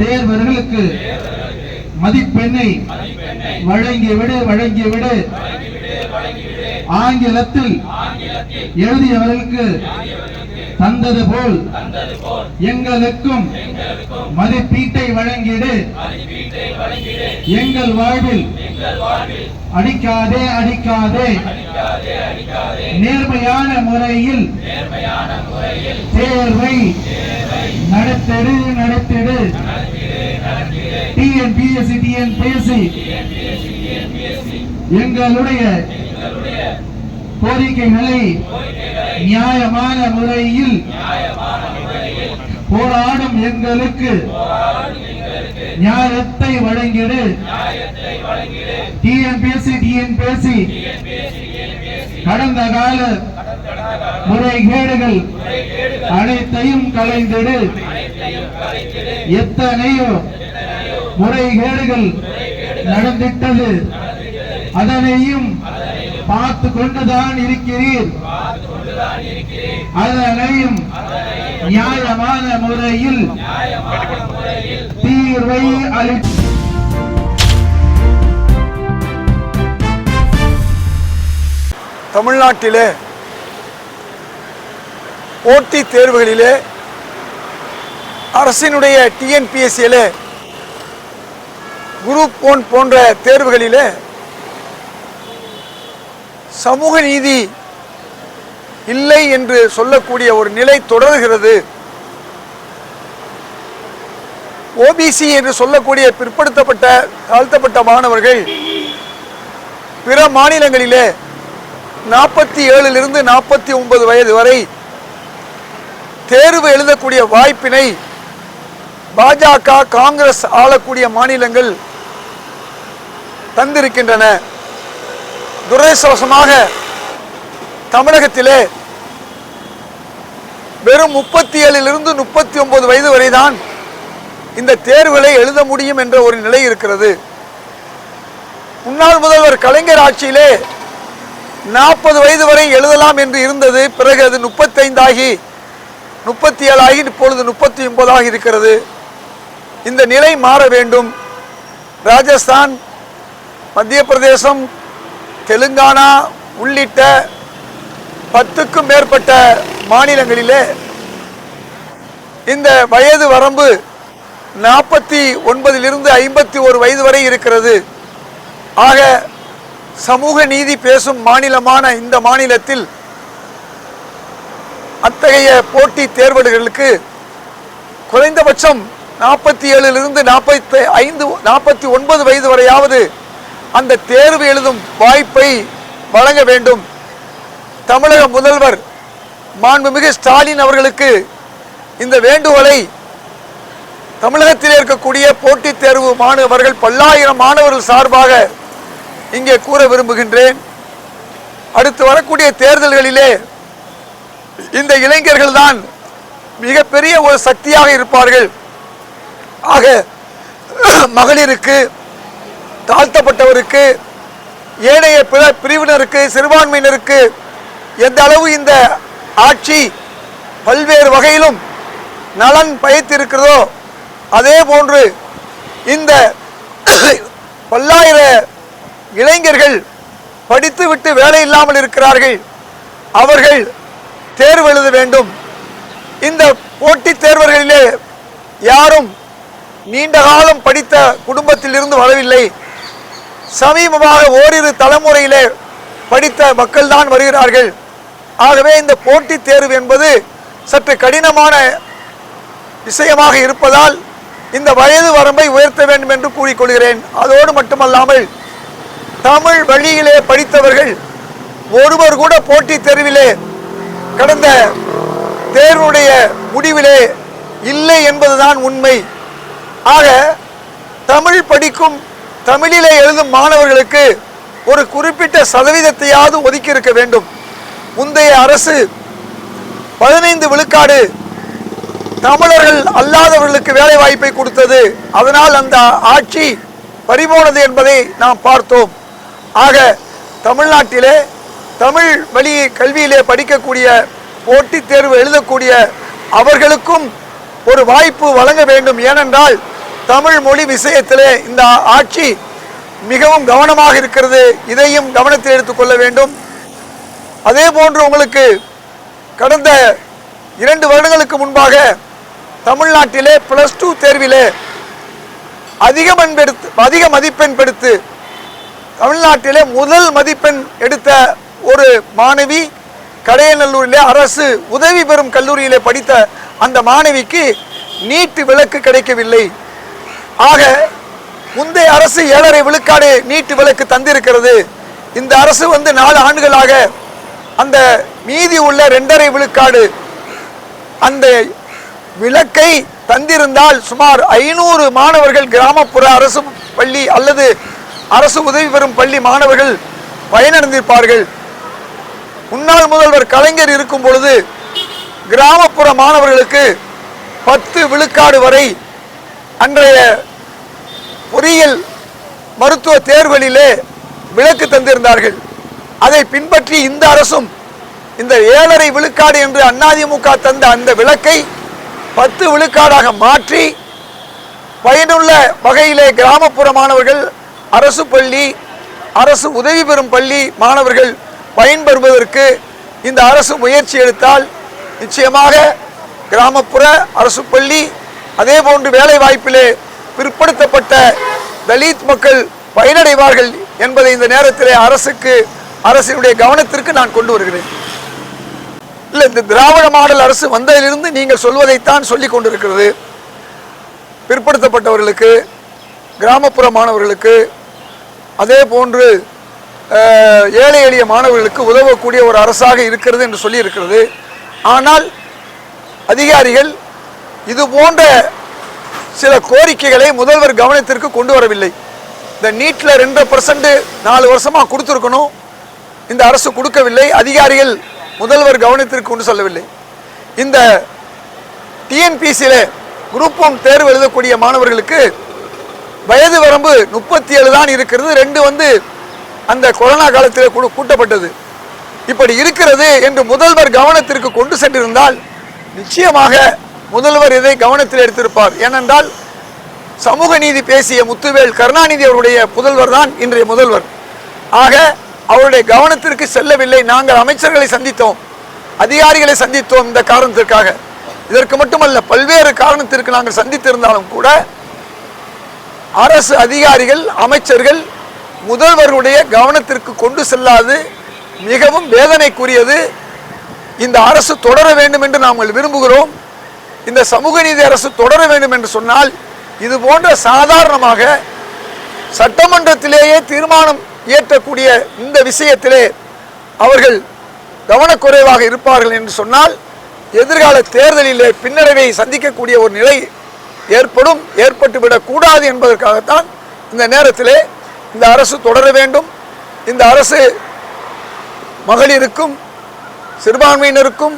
தேர்வர்களுக்கு மதிப்பெண்ணை வழங்கிவிடு வழங்கிவிடு ஆங்கிலத்தில் எழுதியவர்களுக்கு தந்தது போல் எங்களுக்கும் மதிப்பீட்டை வழங்கிடு. எங்கள் வாழ்வில் அடிக்காதே அடிக்காதே. நேர்மையான முறையில் தேர்வை நடத்திடு நடத்திடு. டிஎன்பிஎஸ்சி டிஎன்பிஎஸ்சி எங்களுடைய கோரிக்கைகளை நியாயமான முறையில் போராடும் எங்களுக்கு நியாயத்தை வழங்கிடு. TNPSC TNPSC. கடந்த கால முறைகேடுகள் அனைத்தையும் கலைந்திடு. எத்தனையோ முறைகேடுகள் நடந்திட்டது. அதனையும் பார்த்து கொண்டுதான் இருக்கிறீர். அதனையும் நியாயமான முறையில் தீர்வை அளி தமிழ்நாட்டிலே போட்டித் தேர்வுகளிலே அரசினுடைய டிஎன்பிஎஸ்சியிலே குரூப் ஒன் போன்ற தேர்வுகளிலே சமூக நீதி இல்லை என்று சொல்லக்கூடிய ஒரு நிலை தொடர்கிறது. ஓபிசி என்று சொல்லக்கூடிய பிற்படுத்தப்பட்ட தாழ்த்தப்பட்ட மாணவர்கள் பிற மாநிலங்களிலே நாற்பத்தி ஏழிலிருந்து நாற்பத்தி ஒன்பது வயது வரை தேர்வு எழுதக்கூடிய வாய்ப்பினை பாஜக காங்கிரஸ் ஆளக்கூடிய மாநிலங்கள் தந்திருக்கின்றன. துரதிருஷ்டவசமாக தமிழகத்திலே வெறும் முப்பத்தி ஏழிலிருந்து முப்பத்தி ஒன்பது வயது வரைதான் இந்த தேர்வுகளை எழுத முடியும் என்ற ஒரு நிலை இருக்கிறது. முன்னாள் முதல்வர் கலைஞர் ஆட்சியிலே நாற்பது வயது வரை எழுதலாம் என்று இருந்தது. பிறகு அது முப்பத்தைந்தாகி முப்பத்தி ஏழாகி இப்பொழுது முப்பத்தி ஒன்பதாக இருக்கிறது. இந்த நிலை மாற வேண்டும். ராஜஸ்தான் மத்திய பிரதேசம் தெலுங்கானா உள்ளிட்ட பத்துக்கும் மேற்பட்ட மாநிலங்களிலே இந்த வயது வரம்பு நாற்பத்தி ஒன்பதிலிருந்து ஐம்பத்தி ஒரு வயது வரை இருக்கிறது. ஆக சமூக நீதி பேசும் மாநிலமான இந்த மாநிலத்தில் அத்தகைய போட்டி தேர்வல்களுக்கு குறைந்தபட்சம் நாற்பத்தி ஏழிலிருந்து நாற்பத்தி ஐந்து நாற்பத்தி ஒன்பது வயது வரையாவது அந்த தேர்வு எழுதும் வாய்ப்பை வழங்க வேண்டும். தமிழக முதல்வர் மாண்புமிகு ஸ்டாலின் அவர்களுக்கு இந்த வேண்டுகோளை தமிழகத்தில் இருக்கக்கூடிய போட்டித் தேர்வு மாணவர்கள் பல்லாயிரம் மாணவர்கள் சார்பாக இங்கே கூற விரும்புகின்றேன். அடுத்து வரக்கூடிய தேர்தல்களிலே இந்த இளைஞர்கள் தான் மிகப்பெரிய ஒரு சக்தியாக இருப்பார்கள். ஆக மகளிருக்கு தாழ்த்தப்பட்டவருக்கு ஏனைய பிற பிரிவினருக்கு சிறுபான்மையினருக்கு எந்த அளவு இந்த ஆட்சி பல்வேறு வகையிலும் நலன் பயத்திருக்கிறதோ அதே போன்று இந்த பல்லாயிர இளைஞர்கள் படித்துவிட்டு வேலை இல்லாமல் இருக்கிறார்கள். அவர்கள் தேர்வு எழுத வேண்டும். இந்த போட்டித் தேர்வர்களிலே யாரும் நீண்ட காலம் படித்த குடும்பத்தில் இருந்து வரவில்லை. சமீபமாக ஓரிரு தலைமுறையிலே படித்த மக்கள் தான் வருகிறார்கள். ஆகவே இந்த போட்டித் தேர்வு என்பது சற்று கடினமான விஷயமாக இருப்பதால் இந்த வயது வரம்பை உயர்த்த வேண்டும் என்று கூறிக்கொள்கிறேன். அதோடு மட்டுமல்லாமல் தமிழ் வழியிலே படித்தவர்கள் ஒருவர் கூட போட்டி தேர்விலே கடந்த தேர்வுடைய முடிவிலே இல்லை என்பதுதான் உண்மை. ஆக தமிழ் படிக்கும் தமிழிலே எழுதும் மாணவர்களுக்கு ஒரு குறிப்பிட்ட சதவீதத்தையாவது ஒதுக்கி இருக்க வேண்டும். முந்தைய அரசு பதினைந்து விழுக்காடு தமிழர்கள் அல்லாதவர்களுக்கு வேலை வாய்ப்பை கொடுத்தது. அதனால் அந்த ஆட்சி பறிபோனது என்பதை நாம் பார்த்தோம். ஆக தமிழ்நாட்டிலே தமிழ் வழி கல்வியிலே படிக்கக்கூடிய போட்டித் தேர்வு எழுதக்கூடிய அவர்களுக்கும் ஒரு வாய்ப்பு வழங்க வேண்டும். ஏனென்றால் தமிழ் மொழி விஷயத்திலே இந்த ஆட்சி மிகவும் கவனமாக இருக்கிறது. இதையும் கவனத்தில் எடுத்துக்கொள்ள வேண்டும். அதே போன்று உங்களுக்கு கடந்த இரண்டு வருடங்களுக்கு முன்பாக தமிழ்நாட்டிலே பிளஸ் டூ தேர்விலே அதிக மண்பெடுத்து அதிக மதிப்பெண் பெடுத்து தமிழ்நாட்டிலே முதல் மதிப்பெண் எடுத்த ஒரு மாணவி கடையநல்லூரிலே அரசு உதவி பெறும் கல்லூரியிலே படித்த அந்த மாணவிக்கு நீட்டு விலக்கு கிடைக்கவில்லை. ஆக முந்தைய அரசு ஏழரை விழுக்காடு நீட்டு விலக்கு தந்திருக்கிறது. இந்த அரசு வந்து நாலு ஆண்டுகளாக அந்த மீதி உள்ள ரெண்டரை விழுக்காடு அந்த விளக்கை தந்திருந்தால் சுமார் ஐநூறு மாணவர்கள் கிராமப்புற அரசு பள்ளி அல்லது அரசு உதவி பெறும் பள்ளி மாணவர்கள் பயனடைந்திருப்பார்கள். முன்னாள் முதல்வர் கலைஞர் இருக்கும் பொழுது கிராமப்புற மாணவர்களுக்கு பத்து விழுக்காடு வரை அன்றைய பொறியியல் மருத்துவ தேர்வுகளிலே விலக்கு தந்திருந்தார்கள். அதை பின்பற்றி இந்த அரசும் இந்த ஏழரை விழுக்காடு என்று அதிமுக தந்த அந்த விளக்கை பத்து விழுக்காடாக மாற்றி பயனுள்ள வகையிலே கிராமப்புற மாணவர்கள் அரசு பள்ளி அரசு உதவி பெறும் பள்ளி மாணவர்கள் பயன்பெறுவதற்கு இந்த அரசு முயற்சி எடுத்தால் நிச்சயமாக கிராமப்புற அரசு பள்ளி அதே போன்று வேலை வாய்ப்பிலே பிற்படுத்தப்பட்ட தலித் மக்கள் பயனடைவார்கள் என்பதை இந்த நேரத்திலே அரசுக்கு அரசினுடைய கவனத்திற்கு நான் கொண்டு வருகிறேன். இல்லை இந்த திராவிட மாடல் அரசு வந்ததிலிருந்து நீங்கள் சொல்வதைத்தான் சொல்லி கொண்டிருக்கிறது. பிற்படுத்தப்பட்டவர்களுக்கு கிராமப்புற மாணவர்களுக்கு அதே போன்று ஏழை எளிய மாணவர்களுக்கு உதவக்கூடிய ஒரு அரசாக இருக்கிறது என்று சொல்லியிருக்கிறது. ஆனால் அதிகாரிகள் இது போன்ற சில கோரிக்கைகளை முதல்வர் கவனத்திற்கு கொண்டு வரவில்லை. இந்த நீட்டில் ரெண்டு பர்சன்ட் நாலு வருஷமாக கொடுத்துருக்கணும். இந்த அரசு கொடுக்கவில்லை. அதிகாரிகள் முதல்வர் கவனத்திற்கு கொண்டு சொல்லவில்லை. இந்த டிஎன்பிசியில் குரூப் ஒன் தேர்வு எழுதக்கூடிய மாணவர்களுக்கு வயது வரம்பு முப்பத்தி ஏழு தான் இருக்கிறது. ரெண்டு வந்து அந்த கொரோனா காலத்தில் கூட்டப்பட்டது. இப்படி இருக்கிறது என்று முதல்வர் கவனத்திற்கு கொண்டு சென்றிருந்தால் நிச்சயமாக முதல்வர் இதை கவனத்தில் எடுத்திருப்பார். ஏனென்றால் சமூக நீதி பேசிய முத்துவேல் கருணாநிதி அவருடைய புதல்வர் தான் இன்றைய முதல்வர். ஆக அவருடைய கவனத்திற்கு செல்லவில்லை. நாங்கள் அமைச்சர்களை சந்தித்தோம். அதிகாரிகளை சந்தித்தோம் இந்த காரணத்திற்காக. இதற்கு மட்டுமல்ல பல்வேறு காரணத்திற்கு நாங்கள் சந்தித்திருந்தாலும் கூட அரசு அதிகாரிகள் அமைச்சர்கள் முதல்வருடைய கவனத்திற்கு கொண்டு செல்லாது மிகவும் வேதனைக்குரியது. இந்த அரசு தொடர வேண்டும் என்று நாங்கள் விரும்புகிறோம். இந்த சமூக நீதி அரசு தொடர வேண்டும் என்று சொன்னால் இது போன்ற சாதாரணமாக சட்டமன்றத்திலேயே தீர்மானம் இயற்றக்கூடிய இந்த விஷயத்திலே அவர்கள் கவனக்குறைவாக இருப்பார்கள் என்று சொன்னால் எதிர்கால தேர்தலிலே பின்னடைவை சந்திக்கக்கூடிய ஒரு நிலை ஏற்படும் ஏற்பட்டுவிடக்கூடாது என்பதற்காகத்தான் இந்த நேரத்திலே இந்த அரசு தொடர வேண்டும். இந்த அரசு மகளிருக்கும் சிறுபான்மையினருக்கும்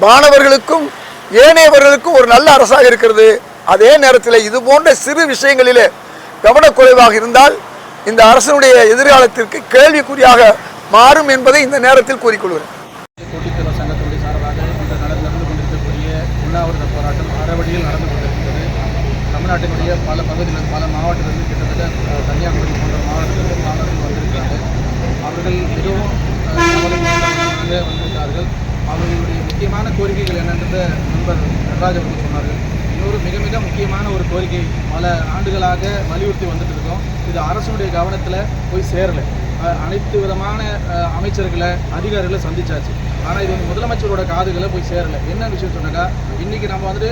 மாணவர்களுக்கும் ஏனையவர்களுக்கும் ஒரு நல்ல அரசாக இருக்கிறது. அதே நேரத்தில் இது போன்ற சிறு விஷயங்களிலே கவனக்குறைவாக இருந்தால் இந்த அரசனுடைய எதிர்காலத்திற்கு கேள்விக்குறியாக மாறும் என்பதை இந்த நேரத்தில் கூறிக்கொள்கிறேன். நடந்து கொண்டிருக்கக்கூடிய போராட்டம் நடந்து கொண்டிருக்கிறது. தமிழ்நாட்டினுடைய பல பகுதியில் பல மாவட்டத்திலிருந்து கிட்டத்தட்ட கன்னியாகுமரி போன்ற மாவட்டத்திலிருந்து மாணவர்கள் வந்திருக்கிறார்கள். அவர்கள் மிகவும் வந்திருக்கிறார்கள். அவர்களுடைய முக்கியமான கோரிக்கைகள் என்னென்றத நண்பர் நடராஜ் அவர்கள் சொன்னார்கள். இன்னொரு மிக முக்கியமான ஒரு கோரிக்கை பல ஆண்டுகளாக வலியுறுத்தி வந்துட்டு இருக்கோம். இது அரசுடைய கவனத்தில் போய் சேரலை. அனைத்து விதமான அமைச்சர்களை அதிகாரிகளை சந்திச்சாச்சு. ஆனால் இது வந்து முதலமைச்சரோட காதுகளை போய் சேரலை. என்ன விஷயம் சொன்னாக்கா இன்னைக்கு நம்ம வந்துட்டு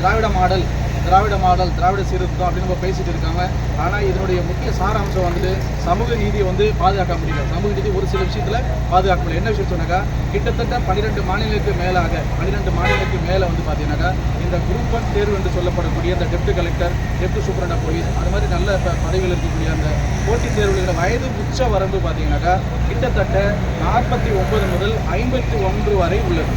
திராவிட மாடல் திராவிட மாடல் திராவிட சீர்திருத்தம் அப்படின்னு நம்ம பேசிட்டு இருக்காங்க. ஆனால் இதனுடைய முக்கிய சாராம்சம் வந்துட்டு சமூக நீதியை வந்து பாதுகாக்க முடியல. சமூக நீதி ஒரு சில விஷயத்தில் பாதுகாக்க முடியல. என்ன விஷயம் சொன்னாக்கா கிட்டத்தட்ட பன்னிரெண்டு மாநிலங்களுக்கு மேலாக பன்னிரெண்டு மாநிலங்களுக்கு மேலே வந்து பார்த்தீங்கன்னாக்கா இந்த குரூப் ஒன் தேர்வு என்று சொல்லப்படக்கூடிய அந்த deputy collector deputy superintendent police அது மாதிரி நல்ல ப- பதவிகள் இருக்கக்கூடிய அந்த போட்டித் தேர்வுகளோட வயது உச்ச வரம்பு பார்த்தீங்கன்னாக்கா கிட்டத்தட்ட நாற்பத்தி ஒன்பது முதல் ஐம்பத்தி ஒன்று வரை உள்ளது.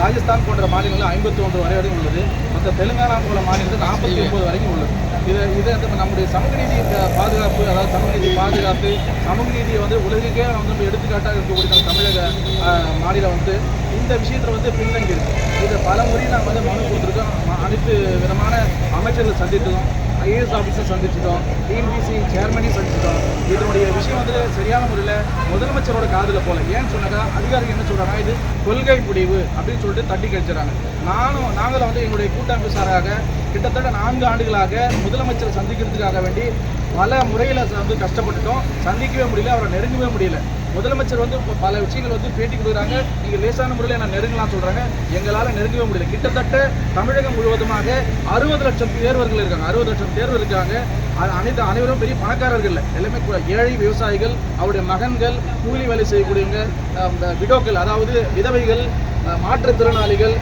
ராஜஸ்தான் போன்ற மாநிலங்களில் ஐம்பத்தி ஒன்று வரை வரை உள்ளது. மற்ற தெலுங்கானா போல மாநிலத்தில் நாற்பத்தி ஒன்பது வரைக்கும் உள்ளது. இது இது வந்து நம்முடைய சமூக நீதி பாதுகாப்பு அதாவது சமூக நீதி பாதுகாப்பு சமூக நீதியை வந்து உலகிற்கே வந்து நம்ம எடுத்துக்காட்டாக இருக்கக்கூடிய நம்ம தமிழக மாநிலம் வந்து இந்த விஷயத்தில் வந்து பின்தங்கி இருக்குது இதை பல முறை நாங்கள் வந்து மனு கொடுத்துருக்கோம். அனைத்து விதமான அமைச்சர்கள் சந்தித்தோம் ஐஏஎஸ் ஆஃபீஸர் சந்திச்சிட்டோம் டிஎன்பிசி சேர்மனையும் சந்திச்சிட்டோம். இதனுடைய விஷயம் வந்து சரியான முறையில் முதலமைச்சரோட காதில் போல. ஏன்னு சொன்னாக்கா அதிகாரிகள் என்ன சொல்றாங்க இது கொள்கை முடிவு அப்படின்னு சொல்லிட்டு தட்டி கழிச்சிடறாங்க. நானும் நாங்களும் வந்து எங்களுடைய கூட்டமைப்பு சாராக கிட்டத்தட்ட நான்கு ஆண்டுகளாக முதலமைச்சரை சந்திக்கிறதுக்காக வேண்டி பல முறையில் வந்து கஷ்டப்பட்டுட்டோம். சந்திக்கவே முடியல அவரை நெருங்கவே முடியல. முதலமைச்சர் வந்து பல விஷயங்கள் வந்து பேட்டி கொடுக்குறாங்க. நீங்கள் லேசான முறையில் நான் நெருங்கலாம் சொல்கிறாங்க எங்களால் நெருங்கவே முடியல. கிட்டத்தட்ட தமிழகம் முழுவதுமாக அறுபது லட்சம் தேர்வர்கள் இருக்காங்க. அறுபது லட்சம் தேர்வு இருக்காங்க. அனைத்து அனைவரும் பெரிய பணக்காரர்கள் இல்லை. எல்லாமே ஏழை விவசாயிகள் அவருடைய மகன்கள் கூலி வேலை செய்யக்கூடியவங்க விடோக்கள் அதாவது விதவைகள் மாற்றுத்திறனாளிகள்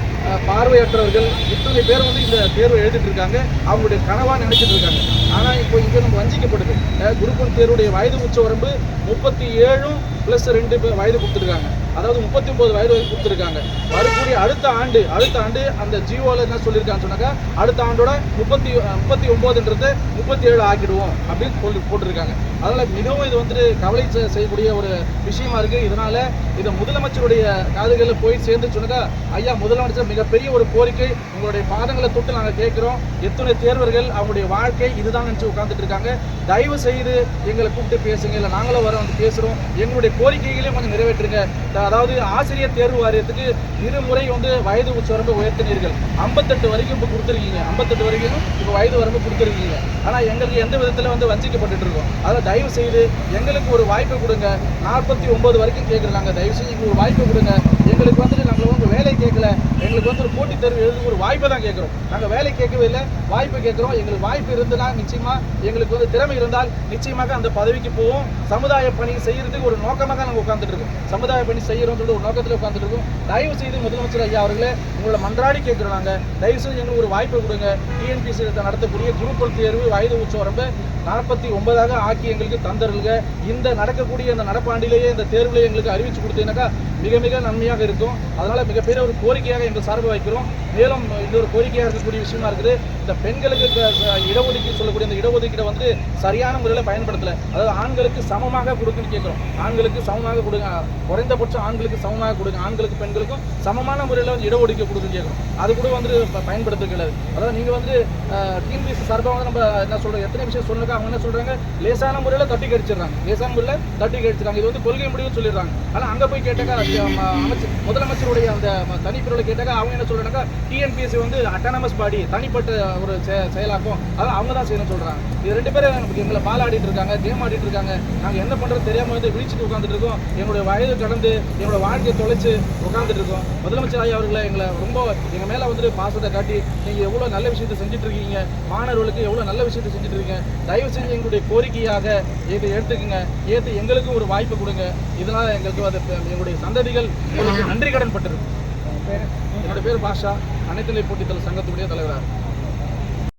பார்வையற்றவர்கள் இத்தனை பேர் வந்து இந்த தேர்வை எழுதிட்டு இருக்காங்க. அவங்களுடைய கனவாக நினைச்சிட்டு இருக்காங்க. ஆனால் இப்போ இங்கே நம்ம வஞ்சிக்கப்படுது. அஹ், தேர்வுடைய வயது உச்ச வரம்பு முப்பத்தி ஏழும் ப்ளஸ் ரெண்டு பேர் வயது கொடுத்துருக்காங்க. அதாவது முப்பத்தி ஒன்பது வயது வரைக்கும் கொடுத்துருக்காங்க. வரக்கூடிய அடுத்த ஆண்டு அடுத்த ஆண்டு அந்த ஜியோவில் என்ன சொல்லியிருக்காங்கன்னு சொன்னாக்கா அடுத்த ஆண்டோட முப்பத்தி முப்பத்தி ஒம்போதுன்றத முப்பத்தி ஏழு ஆக்கிடுவோம் அப்படின்னு சொல்லி போட்டிருக்காங்க. அதனால் மிகவும் இது வந்துட்டு கவலை செய்யக்கூடிய ஒரு விஷயமா இருக்கு. இதனால இதை முதலமைச்சருடைய காதுகளில் போய் சேர்ந்து சொன்னதா ஐயா முதலமைச்சர் மிகப்பெரிய ஒரு கோரிக்கை. உங்களுடைய பாதங்களை தொட்டு நாங்கள் கேட்குறோம். எத்தனை தேர்வர்கள் அவங்களுடைய வாழ்க்கை இதுதான் நினச்சி உட்காந்துட்டு இருக்காங்க. தயவு செய்து எங்களை கூப்பிட்டு பேசுங்க. இல்லை நாங்களும் வர வந்து பேசுகிறோம் எங்களுடைய கோரிக்கைகளையும் கொஞ்சம் நிறைவேற்றுங்க. அதாவது ஆசிரியர் தேர்வு வாரியத்துக்கு இருமுறை வந்து வயது உச்ச வரம்பு உயர்த்தினீர்கள். ஐம்பத்தெட்டு வரைக்கும் இப்போ கொடுத்துருக்கீங்க. ஐம்பத்தெட்டு வரைக்கும் இப்போ வயது வரம்பு கொடுத்துருக்கீங்க. ஆனால் எங்களுக்கு எந்த விதத்தில் வந்து வஞ்சிக்கப்பட்டுட்டு இருக்கோம். அதை தயவு செய்து எங்களுக்கு ஒரு வாய்ப்பு கொடுங்க. நாற்பத்தி ஒன்பது வரைக்கும் கேட்குறாங்க. தயவு செய்து எங்களுக்கு ஒரு வாய்ப்பு கொடுங்க. எங்களுக்கு வந்துட்டு நாங்கள் வந்து வேலை கேட்கல. எங்களுக்கு வந்து ஒரு போட்டித் தேர்வு எழுத ஒரு வாய்ப்பை தான் கேட்குறோம். நாங்கள் வேலை கேட்கவே இல்லை. வாய்ப்பு கேட்குறோம். எங்களுக்கு வாய்ப்பு இருந்ததுன்னா நிச்சயமாக எங்களுக்கு வந்து திறமை இருந்தால் நிச்சயமாக அந்த பதவிக்கு போவோம். சமுதாய பணி செய்கிறதுக்கு ஒரு நோக்கமாக நாங்கள் உட்காந்துட்டு இருக்கோம். சமுதாய பணி செய்கிறோம் சொல்லிட்டு ஒரு நோக்கத்தில் உட்கார்ந்துட்டு இருக்கோம். தயவு செய்து முதலமைச்சர் ஐயா அவர்களே உங்களை மன்றாடி கேட்குறோம் நாங்கள் தயவு செய்து எங்களுக்கு ஒரு வாய்ப்பு கொடுங்க. டிஎன்பிசி நடத்தக்கூடிய குரூப் தேர்வு வயது உச்சவரம்பு நாற்பத்தி ஒன்பதாக ஆக்கி எங்களுக்கு தந்தருங்க இந்த நடக்கக்கூடிய இந்த நடப்பாண்டிலேயே இந்த தேர்வுல எங்களுக்கு அறிவிச்சு கொடுத்தீங்கன்னாக்கா மிக மிக நன்மையாக இருக்கும். அதனால மிகப்பெரிய ஒரு கோரிக்கையாக எங்கள் சார்பு வைக்கிறோம். மேலும் இன்னொரு கோரிக்கையாக இருக்கக்கூடிய விஷயமா இருக்குது. இந்த பெண்களுக்கு இடஒதுக்கீடு சொல்லக்கூடிய இந்த இடஒதுக்கீடை வந்து சரியான முறையில் பயன்படுத்தலை. அதாவது ஆண்களுக்கு சமமாக கொடுக்குன்னு கேட்குறோம் ஆண்களுக்கு சமமாக கொடுங்க. குறைந்தபட்சம் ஆண்களுக்கு சமமாக கொடுங்க. ஆண்களுக்கு பெண்களுக்கும் சமமான முறையில் வந்து இடஒதுக்கீடு கொடுக்குன்னு கேட்குறோம் அது கூட வந்து பயன்படுத்த பயன்படுத்துகிறது அதாவது நீங்கள் வந்து டிஎன்பிசி சார்பாக வந்து நம்ம என்ன சொல்கிறோம் எத்தனை விஷயம் சொல்லுங்க அவங்க என்ன சொல்கிறாங்க லேசான முறையில் தட்டி கடிச்சிடுறாங்க. லேசான முறையில் தட்டி கடிச்சிடுறாங்க. இது வந்து கொள்கை முடிவுன்னு சொல்லிடுறாங்க. ஆனால் அங்கே போய் கேட்டாக்கா அஹ், அமைச்சர். முதலமைச்சருடைய அந்த தனிப்பிரிவில் கேட்டாக்கா அவங்க என்ன சொல்கிறாங்க டிஎன்பிஎஸ்சி வந்து அட்டானமஸ் பாடி தனிப்பட்ட ஒரு செ- செயலாக்கும். அதான் அவங்க தான் செய்யணும்னு சொல்கிறாங்க இது ரெண்டு பேரும் எங்களை பால் ஆடிட்டு இருக்காங்க கேம் ஆடிட்டு இருக்காங்க. நாங்கள் என்ன பண்ணுறது தெரியாமல் வந்து விழிச்சிட்டு உட்காந்துட்டு இருக்கோம். எங்களுடைய வயது கடந்து எங்களோட வாழ்க்கையை தொலைச்சு உட்காந்துட்டு இருக்கோம். முதலமைச்சர் ஐயா அவர்களை எங்களை ரொம்ப எங்கள் மேலே வந்துட்டு பாசத்தை காட்டி நீங்கள் எவ்வளோ நல்ல விஷயத்தை செஞ்சுட்டு இருக்கீங்க மாணவர்களுக்கு எவ்வளோ நல்ல விஷயத்தை செஞ்சுட்டு இருக்கீங்க தயவு செஞ்சு எங்களுடைய கோரிக்கையாக இதை எடுத்துக்கோங்க. ஏற்று எங்களுக்கும் ஒரு வாய்ப்பு கொடுங்க. இதனால் எங்களுக்கு அது எங்களுடைய சந்ததிகள் நன்றி கடன் பட்டிருக்கும் என்னோட பேர் பாஷா. அனைத்துலை போட்டித்தல் சங்கத்துடைய தலைவராக